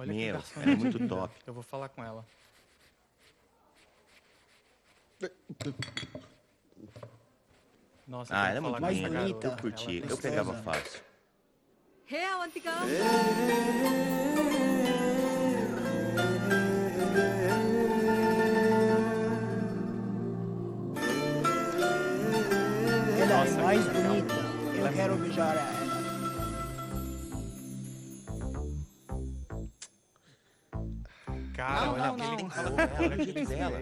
Olha Meu, que era é muito top. Eu vou falar com ela. Nossa, ah, ela é muito bonita. Garota. Eu é curti. Eu pegava fácil. Real, antigão. Nossa, é ela é mais bonita. Eu quero beijar ela. Jeito dela.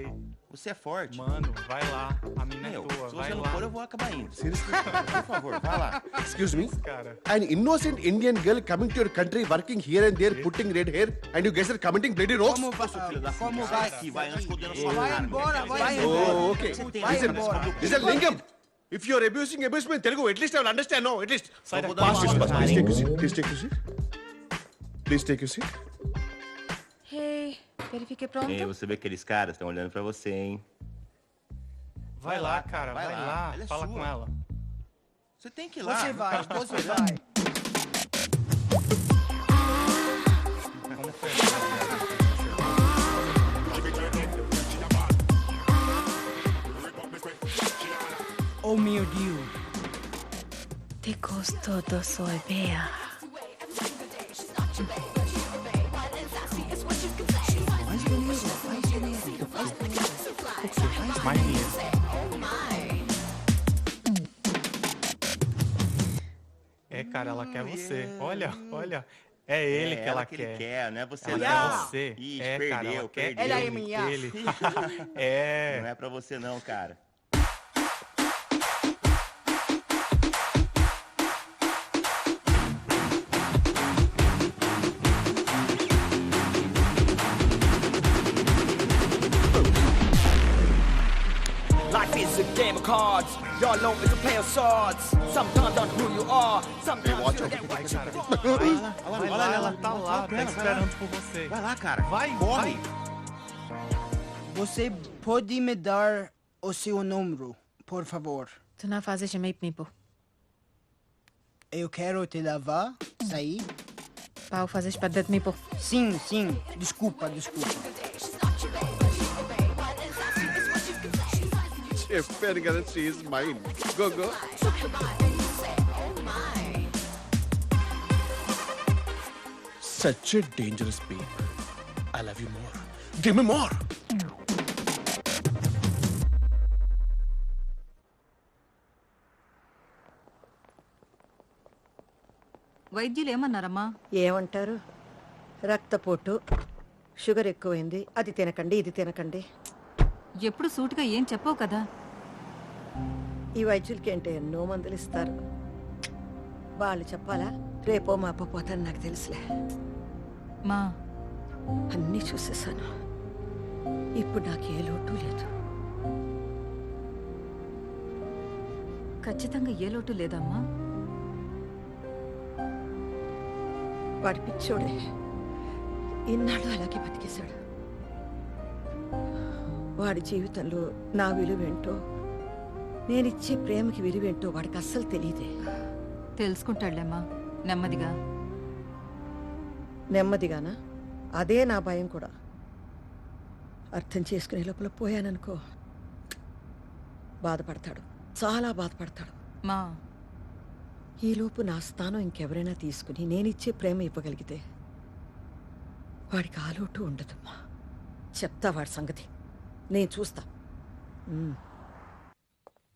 Você é forte. Mano, vai lá. A mina Meu, é tua, se vai você não lá. for, eu vou acabar indo. Seriously? Por favor, vai lá. Excuse me? Cara, An innocent Indian girl coming to your country, working here and there, putting red hair, and you guys are commenting bloody rocks? Como, va- Filho da como vai? sai daqui, vai antes que eu dê na sua Vai embora, vai Oh, okay. Você tem Vai Listen, embora. listen, Lingam. If you're abusing, abuse me in Telugu, at least I will understand, no? At least. sai vou daqui. dar uma Please, please, take your seat. Please take your seat. Please take your seat. Hey, verifique pronto? Ei, você vê aqueles caras estão olhando pra você, hein? Vai lá, cara, vai, vai lá. lá. Ela é Fala sua. com ela. Você tem que ir lá. Você vai, você vai. Oh meu Deus. Te gostou do soy Mais dinheiro. É, cara, ela quer você. Olha, olha. É ele É que ela, que quer. ele quer, não é você Ela não. quer você. Ixi, é, perdeu, cara, ela quer perdeu. Ela é ele, minha. ele. é. Não é pra você não, cara. Cards. Y'all know it's a play of swords. Sometimes on who you are. Sometimes you get Vai, cara. Vai, vai lá, ela tá lá, tá esperando por você. Vai lá, cara. Vai, corre. vai. Você pode me dar o seu número, por favor? Tu não fazes de meio mipo. Eu quero te levar, sair. Pau fazes para mipo. Sim, sim. Desculpa, desculpa. చెప్పాను కదా she is mine. Go, go. Such a dangerous babe. I love you more. Give me more. వైద్యులు ఏమన్నారమ్మా ఏమంటారు రక్తపోటు sugar ఎక్కువైంది అది తినకండి ఇది తినకండి ఎప్పుడు సూటిగా ఏం చెప్పవు కదా ఈ వైద్యులకి ఏంటి ఎన్నో మందులు ఇస్తారు. వాళ్ళు చెప్పాలా? రేపో మాపో పోతాను నాకు తెలుసులే. మా. అన్నీ చూసేసాను. ఇప్పుడు నాకు ఏ లోటు లేదు. ఖచ్చితంగా ఏ లోటు లేదమ్మా. వాడి పిచ్చోడే. ఇన్నాళ్ళు అలాగే బతికేశాడు. వాడి జీవితంలో నా విలువేంటో నేనిచ్చే ప్రేమకి విలువేంటో వాడికి అస్సలు తెలియదే తెలుసుకుంటాడులేమ్మా. నెమ్మదిగా. నెమ్మదిగానా? అదే నా భయం కూడా. అర్థం చేసుకునే లోపల పోయాననుకో. బాధపడతాడు. చాలా బాధపడతాడు. మా. ఈలోపు నా స్థానం ఇంకెవరైనా తీసుకుని నేనిచ్చే ప్రేమ ఇవ్వగలిగితే వాడికి ఆలోటు ఉండదమ్మా. చెప్తా వాడి సంగతి. నేను చూస్తా.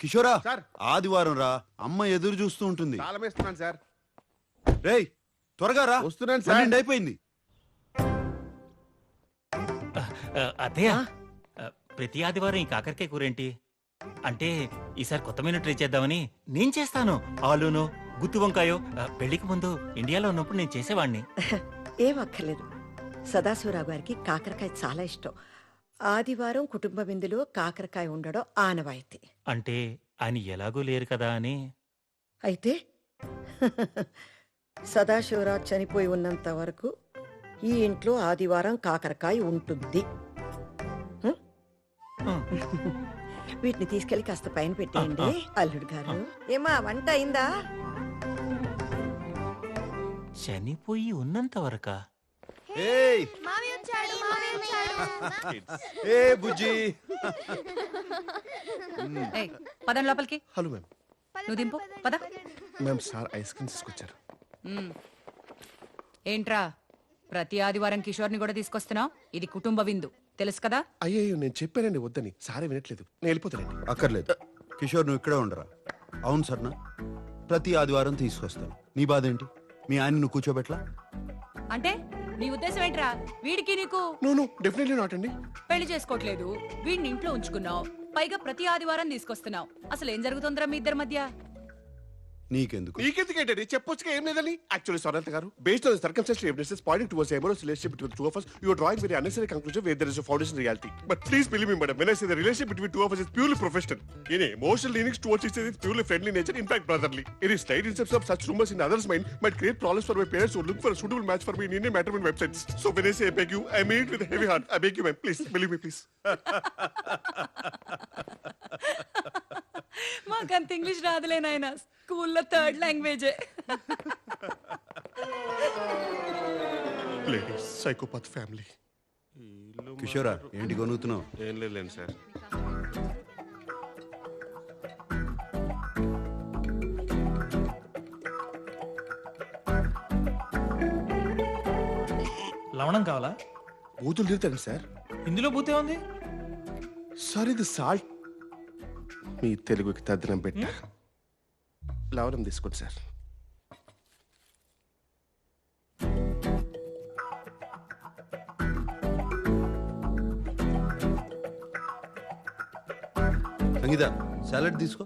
కిషోరా సార్. ఆదివారం రా. అమ్మ ఎదురు చూస్తూ ఉంటుంది. తాళం వేస్తున్నాను సార్. రేయ్ త్వరగా రా. వస్తున్నాను సార్. పన్నెండు అయిపోయింది అదే ప్రతి ఆదివారం ఈ కాకరకాయ కూరేంటి? అంటే ఈసారి కొత్త మెనూ ట్రై చేద్దామని నేను చేస్తాను. ఆలూను గుత్తి వంకాయో ఆ, పెళ్ళికి ముందు ఇండియాలో ఉన్నప్పుడు నేను చేసేవాడిని ఏం అక్కర్లేదు. సదాశివరావు గారికి కాకరకాయ చాలా ఇష్టం. ఆదివారం కుటుంబ విందులో కాకరకాయ ఉండడం ఆనవాయితీ. అంటే ఆయన ఎలాగూ లేరు కదా అని? అయితే సదాశివరావు చనిపోయి ఉన్నంత వరకు ఈ ఇంట్లో ఆదివారం కాకరకాయ ఉంటుంది. హ్మ్? వీటిని తీసుకెళ్ళి కాస్త పైన పెట్టేయండి అల్లుడు గారు. ఏమా వంట అయిందా? చనిపోయి ఉన్నంత వరకా? ఏయ్. ఏ బుజ్జి. ఏయ్ పదం లోపలికి. Hello ma'am. నువ్వు దింపు. పద. మ్యామ్ సార్ ఐస్ క్రీమ్ తీసుకొచ్చారు. ఏంట్రా? ప్రతి ఆదివారం కిషోర్ని కూడా తీసుకొస్తున్నావు? ఇది కుటుంబ విందు. తెలుసు కదా? అయ్యో నేను చెప్పానండి వద్దని. సారే వినట్లేదు. నేను వెళ్ళిపోతానండి. అక్కర్లేదు. కిషోర్ నువ్వు ఇక్కడే ఉండరా? అవును సర్నా ప్రతి ఆదివారం తీసుకొస్తాను. నీ బాధ ఏంటి? మీ ఆయన నువ్వు కూర్చోబెట్లా అంటే? నీ ఉద్దేశం ఏంట్రా? వీడికి నీకు నో నో డెఫినెట్లీ నాట్ అండి. పెళ్ళి చేసుకోవట్లేదు. వీడిని ఇంట్లో ఉంచుకున్నావు. పైగా ప్రతి ఆదివారం తీసుకొస్తున్నావు. అసలు ఏం జరుగుతుందిరా మీ ఇద్దరి మధ్య? నీకెందుకు నీకెందుకేంటండి చెప్పొచ్చుగా ఏం లేదని యాక్చువల్లీ సొరంత గారు based on circumstantial evidences pointing towards amorous relationship between two of us you are drawing very unnecessary conclusion where there is a foundation reality but please believe me madam when i say the relationship between two of us is purely professional in emotional leanings towards each other is purely friendly nature in fact brotherly any slight inception of such rumors in others mind might create problems for my parents who look for a suitable match for me in Indian matrimony websites so when i say i beg you i mean it with a heavy heart i beg you ma'am please believe me please మాకంత English రాదులే నాయన స్కూల్లో third లాంగ్వేజే. Ladies psychopath family. కిషోరా ఏంటి కొనుగుతున్నావు ఏం లేదు సార్. లవణం కావాలా? బూతులు తిరుగుతాను సార్. ఇందులో బూతే ఉంది? సార్ ఇది సాల్ట్. మీ తెలుగుకి తద్దనం పెట్ట. లవణం తీసుకోండి సార్ సంగీత సాలడ్ తీసుకో.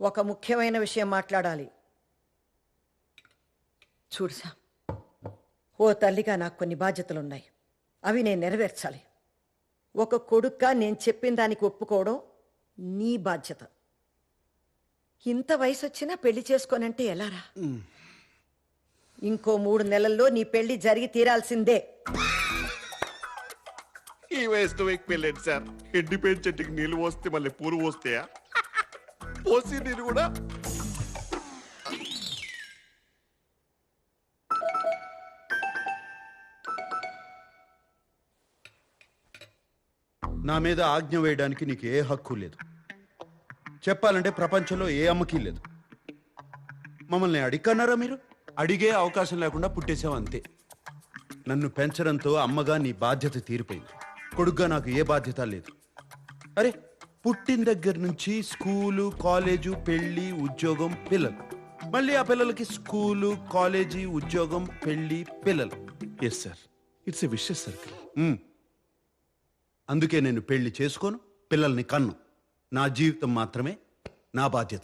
ఒక ముఖ్యమైన విషయం మాట్లాడాలి. చూడు సామ్ ఓ తల్లిగా నాకు కొన్ని బాధ్యతలున్నాయి. అవి నేను నెరవేర్చాలి. ఒక కొడుక్గా నేను చెప్పిన దానికి ఒప్పుకోవడం నీ బాధ్యత. ఇంత వయసు వచ్చినా పెళ్ళి చేసుకోనంటే ఎలారా? ఇంకో మూడు నెలల్లో నీ పెళ్ళి జరిగి తీరాల్సిందే. ఈ వయసులో సార్? ఎండిపోయిన చెట్టుకి నీళ్ళు పోస్తే మళ్ళీ పూలు పోస్తాయా? పోసి నీళ్ళు కూడా నా మీద ఆజ్ఞ వేయడానికి నీకు ఏ హక్కు లేదు. చెప్పాలంటే ప్రపంచంలో ఏ అమ్మకి లేదు. మమ్మల్ని అడిగన్నారా మీరు? అడిగే అవకాశం లేకుండా పుట్టేసావు అంతే. నన్ను పెంచడంతో అమ్మగా నీ బాధ్యత తీరిపోయింది. కొడుగ్గా నాకు ఏ బాధ్యత లేదు. అరే పుట్టిన దగ్గర నుంచి స్కూలు కాలేజు పెళ్ళి ఉద్యోగం పిల్లలు. మళ్ళీ ఆ పిల్లలకి స్కూలు కాలేజీ ఉద్యోగం పెళ్ళి పిల్లలు. Yes sir it's a vicious circle. అందుకే నేను పెళ్ళి చేసుకోను పిల్లల్ని కన్ను. నా జీవితం మాత్రమే నా బాధ్యత.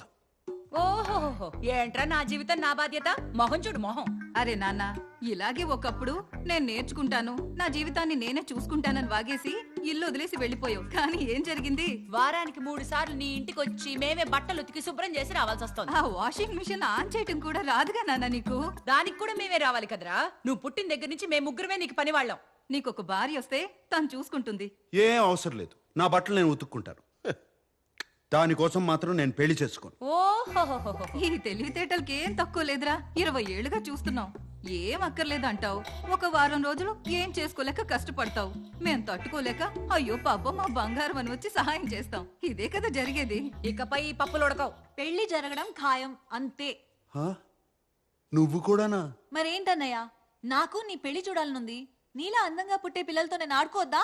ఓహో ఏంట్రా నా జీవితం నా బాధ్యత? మొహం చూడు మొహం. అరే నాన్న ఇలాగే ఒకప్పుడు నేను నేర్చుకుంటాను నా జీవితాన్ని నేనే చూసుకుంటానని వాగేసి ఇల్లు వదిలేసి వెళ్ళిపోయావు. కానీ ఏం జరిగింది? వారానికి మూడు సార్లు నీ ఇంటికి వచ్చి మేమే బట్టలు ఉతికి శుభ్రం చేసి రావాల్సి వస్తుంది. ఆ వాషింగ్ మిషన్ ఆన్ చేయటం కూడా రాదుగా నాన్న నీకు? దానికి కూడా మేమే రావాలి కదరా. నువ్వు పుట్టిన దగ్గర నుంచి మేము ముగ్గురమే నీకు పని వాళ్ళం నీకు ఒక భార్య వస్తే తను చూసుకుంటుంది. ఏం అవసరం లేదు. నా బట్టలు నేను ఉతుక్కుంటాను. దానికోసం మాత్రం నేను పెళ్ళి చేసుకోను. ఓహో ఈ తెలివితేటలకి ఏం తక్కువ లేదురా. ఇరవై ఏళ్ళుగా చూస్తున్నాం ఏం అక్కర్లేదు అంటావు. ఒక వారం రోజులు ఏం చేసుకోలేక కష్టపడతావు. మేం తట్టుకోలేక అయ్యో పాపం మా బంగారం అని వచ్చి సహాయం చేస్తాం. ఇదే కదా జరిగేది. ఇకపై ఈ పప్పులు ఉడకవు. పెళ్ళి జరగడం ఖాయం. అంతే. హా? నువ్వు కూడానా? మరేంటన్నయ్య? నాకు నీ పెళ్ళి చూడాలనుంది. నీలా అందంగా పుట్టే పిల్లలతో నేను ఆడుకోవద్దా?